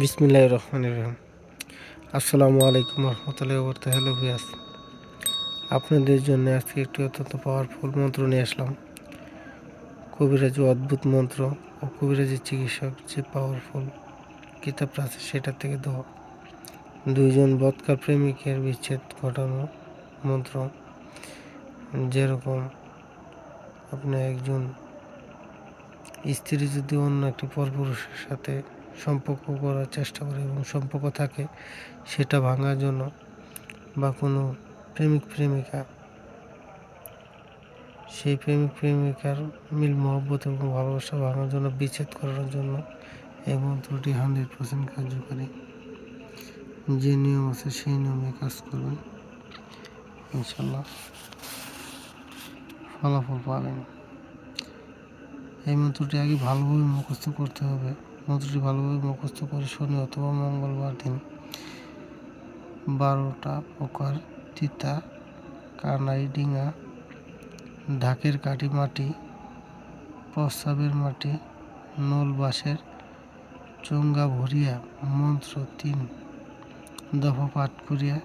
বিসমিল্লাহ রহমান রহিম। আসসালামু আলাইকুম রহমতুল্লাহ বর্ত হ্যালো ভিয়াস আপনাদের জন্য আজকে একটি অত্যন্ত পাওয়ারফুল মন্ত্র নিয়ে আসলাম। কবিরাজি অদ্ভুত মন্ত্র ও কবিরাজি চিকিৎসক যে পাওয়ারফুল কিতাবটা আছে সেটা থেকে দেওয়া দুইজন বৎকা প্রেমিকের বিচ্ছেদ ঘটানো মন্ত্র। যেরকম আপনি একজন স্ত্রী যদি অন্য একটি পরপুরুষের সাথে সম্পর্ক করার চেষ্টা করে এবং সম্পর্ক থাকে সেটা ভাঙার জন্য বা কোনো প্রেমিক, প্রেমিকা, সেই প্রেমিক, প্রেমিকার মিল, মহব্বত এবং ভালোবাসা ভাঙার জন্য, বিচ্ছেদ করার জন্য এই মন্ত্রটি হান্ড্রেড পার্সেন্ট কার্যকরী। যে নিয়ম আছে সেই নিয়মে কাজ করবেন। ইনশাল্লাহ ফলাফল পাবেন। এই মন্ত্রটি আগে ভালোভাবে মুখস্থ করতে হবে। মন্ত্রটি ভালোভাবে মুখস্থ করে শনি অথবা মঙ্গলবার দিন বারোটা প্রকার তিতা, কানাই ডিঙা, ঢাকের কাঠি মাটি, প্রস্রাবের মাটি, নল বাঁশের চুঙ্গা ভরিয়া মন্ত্র তিন, দফা পাঠ করিয়া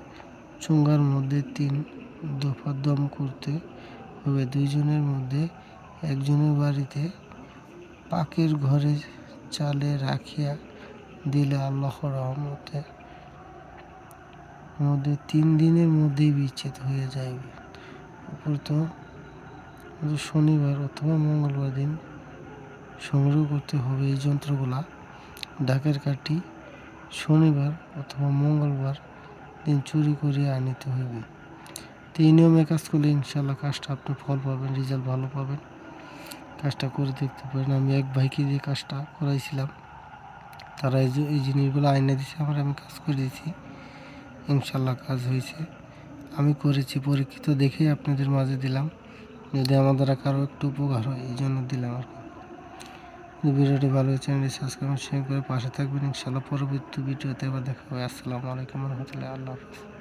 চুঙ্গার মধ্যে তিন, দফা দম করতে হবে। দুইজনের মধ্যে একজনের বাড়িতে পাকের ঘরে চালে রাখিয়া দিলে আল্লাহ রহমতে মধ্যে তিন দিনের মধ্যেই বিচ্ছেদ হয়ে যাইবে। উপরত শনিবার অথবা মঙ্গলবার দিন সংগ্রহ করতে হবে এই যন্ত্রগুলা। ডাকের কাঠি শনিবার অথবা মঙ্গলবার দিন চুরি করে আনিতে হইবে। তো এই নিয়মে কাজ করলে ইনশাল্লাহ কাজটা আপনি ফল পাবেন, রেজাল্ট ভালো পাবেন। কাজটা করে দেখতে পারেন। আমি এক ভাইকে দিয়ে কাজটা করাইছিলাম, তারা এই যে জিনিসগুলো আইনে দিয়েছে আমার আমি কাজ করে দিয়েছি ইনশাল্লাহ কাজ হয়েছে। আমি করেছি, পরীক্ষিত দেখেই আপনাদের মাঝে দিলাম। যদি আমার দ্বারা কারও একটু উপকার হয়, এই জন্য দিলাম আর কি। ভিডিওটি ভালো হয়েছে, চ্যানেলটি সাবস্ক্রাইব শেয়ার করে পাশে থাকবেন। ইনশাল্লাহ পরবর্তী ভিডিওতে আবার দেখা হবে। আসসালামু আলাইকুম রহমতুল্লাহ, আল্লাহ হাফিজ।